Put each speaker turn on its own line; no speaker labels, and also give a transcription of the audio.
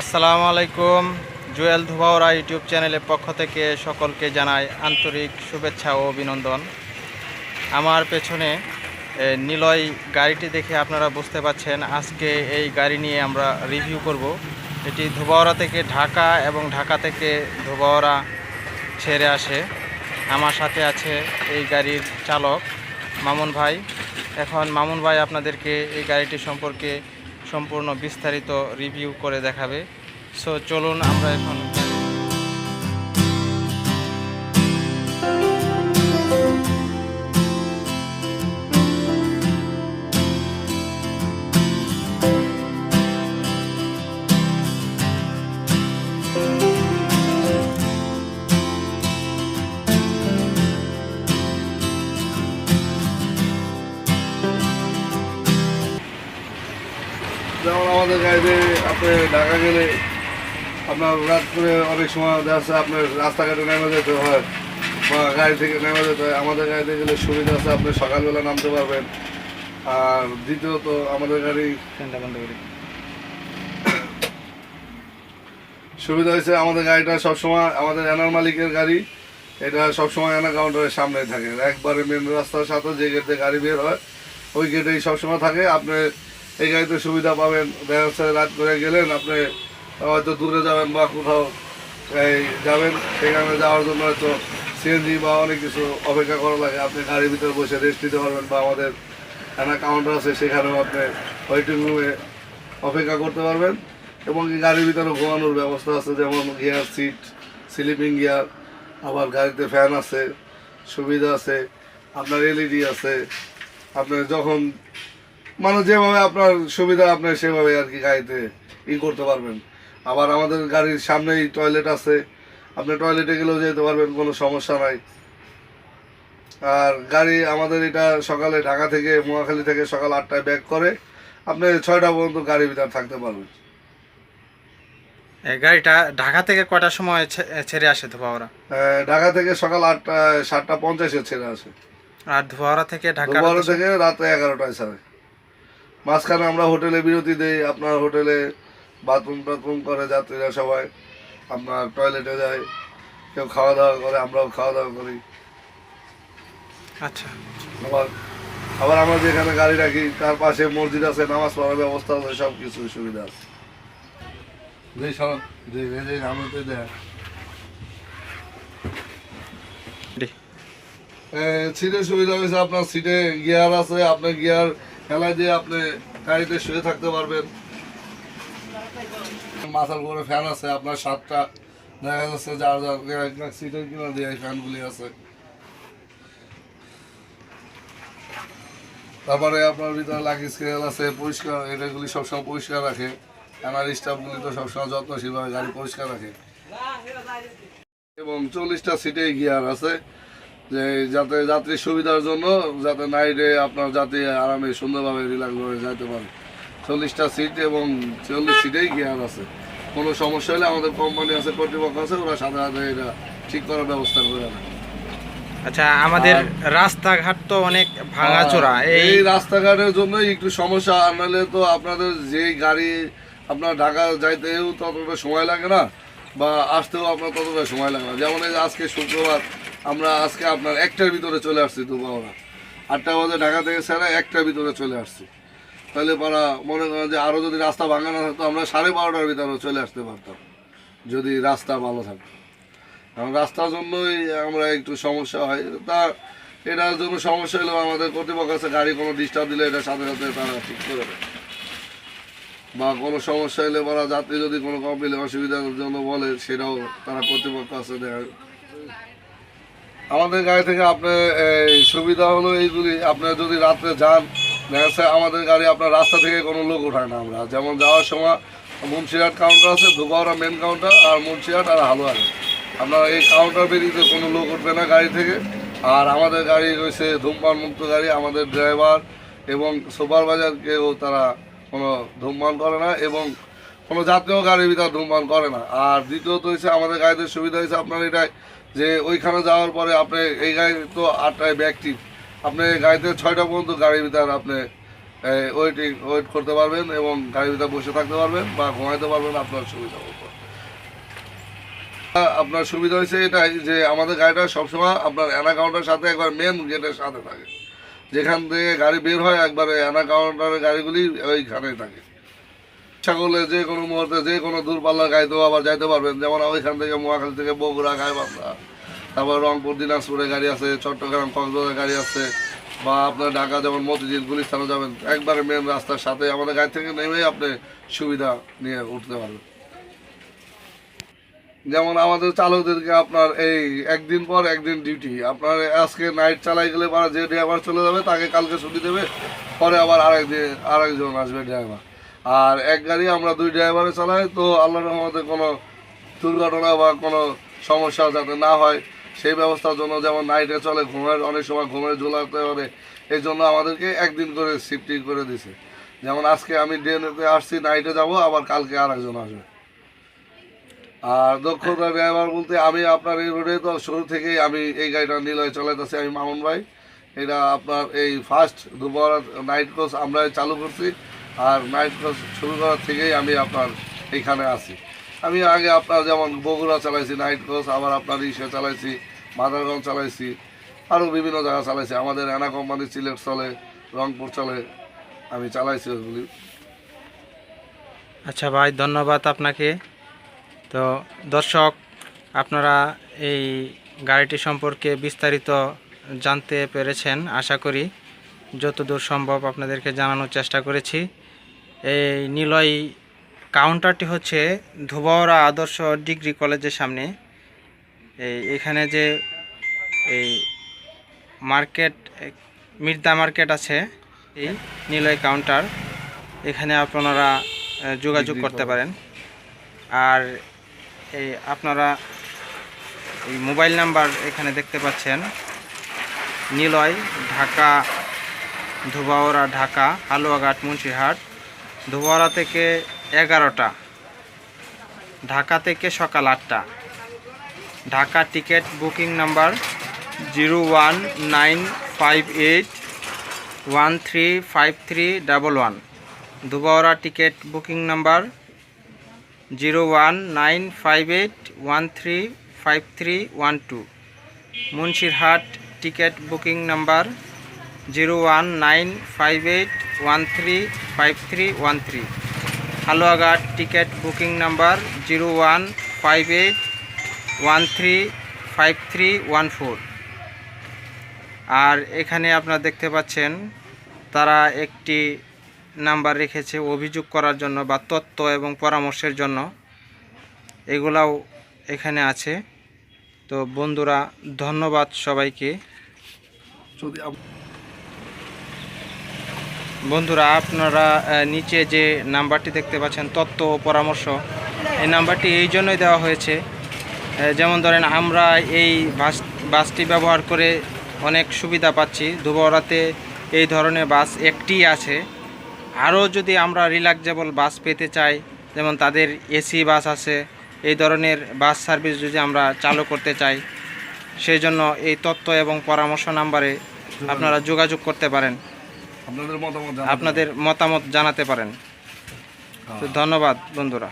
আসসালামু আলাইকুম। জুয়েল ধুবাওরা ইউটিউব চ্যানেলের পক্ষ থেকে সকলকে জানাই আন্তরিক শুভেচ্ছা ও অভিনন্দন। আমার পেছনে নিলয় গাড়িটি দেখে আপনারা বুঝতে পাচ্ছেন আজকে এই গাড়ি নিয়ে আমরা রিভিউ করব। এটি ধুবাওরা থেকে ঢাকা এবং ঢাকা থেকে ধুবাওরা ছেড়ে আসে। আমার সাথে আছে এই গাড়ির চালক মামুন ভাই। এখন মামুন ভাই আপনাদেরকে এই গাড়িটি সম্পর্কে সম্পূর্ণ বিস্তারিত রিভিউ করে দেখাবে। সো চলুন আমরা এখন
আমাদের গাড়িতে আপনি ঢাকা গেলে আপনার রাত করে অনেক সময় দেখা যাচ্ছে আপনার রাস্তাঘাটে নেমে যেতে হয় বা গাড়ি থেকে নেমে যেতে হয়। আমাদের গাড়িতে গেলে সুবিধা আছে আপনি সকালবেলা নামতে পারবেন। আর দ্বিতীয়ত আমাদের গাড়ি সুবিধা হয়েছে আমাদের গাড়িটা সবসময় আমাদের এনার মালিকের গাড়ি এটা সবসময় এনা কাউন্টারের সামনে থাকে। একবারে মেন রাস্তার সাথে যে গেটে গাড়ি বের হয় ওই গেটেই সবসময় থাকে। আপনি এই গাড়িতে সুবিধা পাবেন। দেখা রাত করে গেলেন, আপনি হয়তো দূরে যাবেন বা কোথাও, এই যাবেন। সেখানে যাওয়ার জন্য হয়তো সিএনজি বা অনেক কিছু অপেক্ষা করা লাগে। আপনি গাড়ির ভিতরে বসে রেস্ট নিতে পারবেন বা আমাদের এনা কাউন্টার আছে, সেখানেও আপনি ওয়েটিং রুমে অপেক্ষা করতে পারবেন। এবং গাড়ির ভিতরে ঘুমানোর ব্যবস্থা আছে, যেমন গিয়ার সিট স্লিপিং গিয়ার আবার গাড়িতে ফ্যান আছে, সুবিধা আছে, আপনার এলইডি আছে। আপনার যখন মানে যেভাবে আপনার সুবিধা আপনার সেভাবে আর কি গাড়িতে ই করতে পারবেন। আবার আমাদের গাড়ির সামনেই টয়লেট আছে। আপনি টয়লেটে গেলেও যেতে পারবেন কোনো সমস্যা নাই। আর গাড়ি আমাদের এটা সকালে ঢাকা থেকে মহাখালী থেকে সকাল আটটায় ব্যাক করে আপনি ছয়টা পর্যন্ত গাড়ির ভিতরে থাকতে পারবেন।
গাড়িটা ঢাকা থেকে কয়টার সময় ছেড়ে আসে
আহ, ঢাকা থেকে সকাল আটটা সাতটা পঞ্চাশে ছেড়ে আসে।
আর ধোবাওরা থেকে ঢাকা
থেকে রাতে এগারোটায় ছাড়ে। মাঝখানে আমরা হোটেলে বিরতি দিই আপনার হোটেলে বাথরুম টাথরুম করে যাত্রীরা সবাই আপনার টয়লেটে যায় কেউ খাওয়া দাওয়া করে আমরাও খাওয়া দাওয়া করি।
আচ্ছা।
আবার আবার আমরা যেখানে গাড়ি রাখি তার পাশে মসজিদ আছে নামাজ পড়ার ব্যবস্থা আছে সব কিছু সুবিধা আছে। যে সব যে যে আমাদের দেয়
ডি।
সিটের সুবিধা হয়েছে আপনার সিটে গিয়ার আছে আপনার গিয়ার খেলায় দিয়ে আপনি গাড়িতে শুয়ে থাকতে পারবেন। মাথার উপরে ফ্যান আছে, আপনার সাতটা। দেখা যাচ্ছে যার যার সিটের কিনা দিয়ে ফ্যানগুলি আছে। তারপরে আপনার ভিতরে লাগেজ স্কেল আছে, পরিষ্কার এটাগুলি সবসময় পরিষ্কার রাখে। আমার স্টাফগুলি তো সবসময় যত্নশীলভাবে গাড়ি পরিষ্কার রাখে। এবং চল্লিশটা সিটে গিয়ার আছে। যে যাতে যাত্রীর সুবিধার জন্য যাতে নাইটে আপনার যাতে আরামে সুন্দরভাবে রিল্যাক্স করে যেতে পারে। চল্লিশটা সিট এবং চল্লিশ সিটেই গিয়ার আছে। কোনো সমস্যা হলে আমাদের কোম্পানি আছে কর্তৃপক্ষ আছে ওরা সাথে সাথে এটা ঠিক করার ব্যবস্থা করে দেয়।
আচ্ছা আমাদের রাস্তাঘাট তো অনেক ভাঙাচোরা এই
এই রাস্তাঘাটের জন্য একটু সমস্যা। আর নাহলে তো আপনাদের যে গাড়ি আপনার ঢাকা যাইতেও ততটা সময় লাগে না বা আসতেও আপনার ততটা সময় লাগে না। যেমন এই আজকে শুক্রবার আমরা আজকে আপনার একটার ভিতরে চলে আসছি দুপুরবেলা। আটটা বাজে ঢাকা থেকে সেরা একটার ভিতরে চলে আসছি। তাহলে পারা মনে করেন যে আরও যদি রাস্তা ভাঙা না থাকতো, আমরা সাড়ে বারোটার ভিতরে চলে আসতে পারতাম, যদি রাস্তা ভালো থাকতো। কারণ রাস্তার জন্যই আমরা একটু সমস্যা হয়। তা এটার জন্য সমস্যা হলেও আমাদের কর্তৃপক্ষ আছে, গাড়ি কোনো ডিস্টার্ব দিলে এটা সাথে সাথে তারা ঠিক করে দেয় বা কোনো সমস্যা হলে বা যাত্রী যদি কোনো কমপ্লেন অসুবিধার জন্য বলে, সেটাও তারা কর্তৃপক্ষ আছে দেখা আমাদের গাড়ি থেকে আপনার এই, সুবিধা হলো এইগুলি। আপনার যদি রাত্রে যান দেখা আমাদের গাড়ি আপনার রাস্তা থেকে কোনো লোক ওঠায় না আমরা। যেমন যাওয়ার সময় মুন্সিরহাট কাউন্টার আছে দুবাওরা মেন কাউন্টার আর মুন্সিরহাট আর হালুয়ারি আপনার এই কাউন্টার বেরিয়ে কোনো লোক উঠবে না গাড়ি থেকে। আর আমাদের গাড়ি রয়েছে ধূমপান মুক্ত গাড়ি। আমাদের ড্রাইভার এবং সুপারভাইজারকেও তারা কোনো ধূমপান করে না এবং কোনো যাত্রীয় গাড়ির ভিতরে ধূমপান করে না। আর দ্বিতীয়ত হচ্ছে আমাদের গাড়িতে সুবিধা হয়েছে আপনার এটাই যে ওইখানে যাওয়ার পরে আপনি এই গাড়ি তো আটটায় ব্যাকটিভ আপনি গাড়িতে ছয়টা পর্যন্ত গাড়ির ভিতরে আপনি ওয়েটিং ওয়েট করতে পারবেন এবং গাড়িতে বসে থাকতে পারবেন বা ঘুমাইতে পারবেন, আপনার সুবিধা আপনার সুবিধা হয়েছে এটাই যে আমাদের গাড়িটা সবসময় আপনার অ্যানা কাউন্টারের সাথে একবার মেন গেটের সাথে থাকে। যেখান থেকে গাড়ি বের হয়, একবারে অ্যানা কাউন্টারের গাড়িগুলি ওইখানেই থাকে। ইচ্ছা যে কোনো মুহূর্তে যে কোনো দূরপাল্লার গাড়িতেও আবার যাইতে পারবেন। যেমন ওইখান থেকে মহাখালী থেকে বগুড়া গায়ে গাইবান্ধা, তারপর রংপুর, দিনাজপুরে গাড়ি আছে, চট্টগ্রাম, কক্সবাজার গাড়ি আছে, বা আপনার ঢাকা, যেমন মতিঝিল, গুলিস্তানে যাবেন, একবারে মেন রাস্তার সাথে আমাদের গাড়ি থেকে নেমেই আপনি সুবিধা নিয়ে উঠতে পারবেন। যেমন আমাদের চালকদেরকে আপনার এই একদিন পর একদিন ডিউটি আপনার আজকে নাইট চালাই গেলে যে ড্রাইভার চলে যাবে, তাকে কালকে ছুটি দেবে, পরে আবার আরেক আরেকজন আসবে ড্রাইভার আর এক গাড়ি আমরা দুই ড্রাইভারে চালাই, তো আল্লাহ রহমতে কোনো দুর্ঘটনা বা কোনো সমস্যা যাতে না হয়, সেই ব্যবস্থার জন্য যেমন নাইটে চলে, ঘুমের, অনেক সময় ঘুমের ঝোলাতে পারে এই জন্য আমাদেরকে একদিন করে শিফটিং করে দিছে। যেমন আজকে আমি ডেতে আসছি নাইটে যাব, আবার কালকে আরেকজন আসবে। আর দক্ষতা ড্রাইভার বলতে আমি আপনার এই রোডে তো শুরু থেকেই আমি এই গাড়িটা নিলয় চালাইতেছি, আমি মামুন ভাই। এটা আপনার এই ফার্স্ট দুপুর নাইট কোচ আমরা চালু করছি। আর নাইট কোচ শুরু করার থেকেই আমি আপনার এখানে আছি। আমি আগে আপনার যেমন বগুড়া চালাইছি নাইট কোচ আবার আপনার ইসে চালাইছি, মাদারগঞ্জ চালাইছি, আরও বিভিন্ন জায়গা চালাইছি। আমাদের এনা কোম্পানি সিলেট চলে, রংপুর চলে, আমি চালাইছি ওগুলি।
আচ্ছা ভাই, ধন্যবাদ আপনাকে। তো দর্শক, আপনারা এই গাড়িটি সম্পর্কে বিস্তারিত জানতে পেরেছেন, আশা করি। যতদূর সম্ভব আপনাদেরকে জানানোর চেষ্টা করেছি। এই নিলয় কাউন্টারটি হচ্ছে ধুবাওড়া আদর্শ ডিগ্রি কলেজের সামনে। এই এখানে যে এই মার্কেট মির্দা মার্কেট আছে এই নিলয় কাউন্টার এখানে আপনারা যোগাযোগ করতে। পারেন। আর এই আপনারা এই মোবাইল নাম্বার এখানে দেখতে পাচ্ছেন। নিলয় ঢাকা ধুবাওড়া ঢাকা, হালুয়াঘাট, মুন্সিরহাট। ধুবাওড়া থেকে এগারোটা। ঢাকা থেকে সকাল আটটা। Dhaka ticket booking number zero one nine five eight one three five three double one. Dhobaura ticket booking number zero one nine five eight one three five three one two. Munshirhat ticket booking number zero one nine five eight one three five three one three Haluaghat ticket booking number zero one five eight one three five three one four আর এখানে আপনারা দেখতে পাচ্ছেন, তারা একটি number রেখেছে অভিযোগ করার জন্য বা তথ্য এবং পরামর্শের জন্য। এগুলাও এখানে আছে। তো বন্ধুরা, ধন্যবাদ সবাইকে।
যদি
বন্ধুরা, আপনারা নিচে যে নাম্বারটি দেখতে পাচ্ছেন তত্ত্ব ও পরামর্শ, এই নাম্বারটি এই জন্যই দেওয়া হয়েছে। যেমন ধরেন, আমরা এই বাস, বাসটি ব্যবহার করে অনেক সুবিধা পাচ্ছি। দুবরাতে এই ধরনের বাস একটি আছে। আরও যদি আমরা রিল্যাক্সেবল বাস পেতে চাই, যেমন তাদের এসি বাস আছে, এই ধরনের বাস সার্ভিস যদি আমরা চালু করতে চাই, সেই জন্য এই তথ্য এবং পরামর্শ নাম্বারে আপনারা যোগাযোগ করতে পারেন।
আপনাদের মতামত জানাতে
আপনাদের মতামত জানাতে পারেন
পারেন।
তো ধন্যবাদ বন্ধুরা